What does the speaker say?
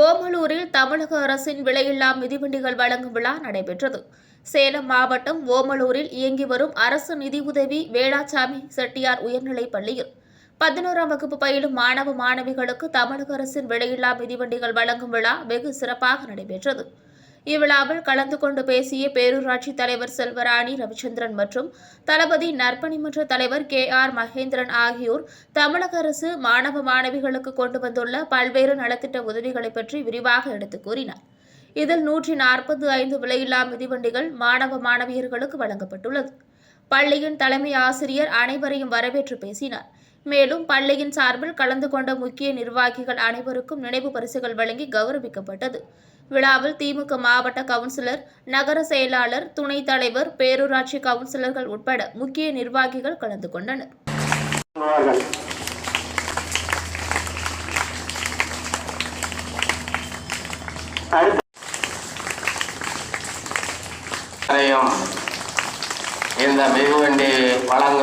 ஓமலூரில் தமிழக அரசின் விலையில்லா மிதிவண்டிகள் வழங்கும் விழா நடைபெற்றது. சேலம் மாவட்டம் ஓமலூரில் இயங்கி வரும் அரசு நிதியுதவி வேளாச்சாமி செட்டியார் உயர்நிலைப் பள்ளியில் பதினோராம் வகுப்பு பயிலும் மாணவ மாணவிகளுக்கு தமிழக அரசின் விலையில்லா மிதிவண்டிகள் வழங்கும் விழா வெகு சிறப்பாக நடைபெற்றது. இவ்விழாவில் கலந்து கொண்டு பேசிய பேரூராட்சி தலைவர் செல்வராணி ரவிச்சந்திரன் மற்றும் தளபதி நற்பணி மன்ற தலைவர் கே ஆர் மகேந்திரன் ஆகியோர் தமிழக அரசு மாணவ மாணவிகளுக்கு கொண்டு வந்துள்ள பல்வேறு நலத்திட்ட உதவிகளை பற்றி விரிவாக எடுத்துக் கூறினார். இதில் நூற்றி நாற்பது ஐந்து விலையில்லா மிதிவண்டிகள் மாணவ மாணவியர்களுக்கு வழங்கப்பட்டுள்ளது. பள்ளியின் தலைமை ஆசிரியர் அனைவரையும் வரவேற்று பேசினார். மேலும் பள்ளியின் சார்பில் கலந்து கொண்ட முக்கிய நிர்வாகிகள் அனைவருக்கும் நினைவு பரிசுகள் வழங்கி கௌரவிக்கப்பட்டது. விழாவில் திமுக மாவட்ட கவுன்சிலர் நகர செயலாளர் துணைத் தலைவர் பேரூராட்சி கவுன்சிலர்கள் உட்பட முக்கிய நிர்வாகிகள் கலந்து கொண்டனர். இந்த மிகுவண்டி வழங்கும்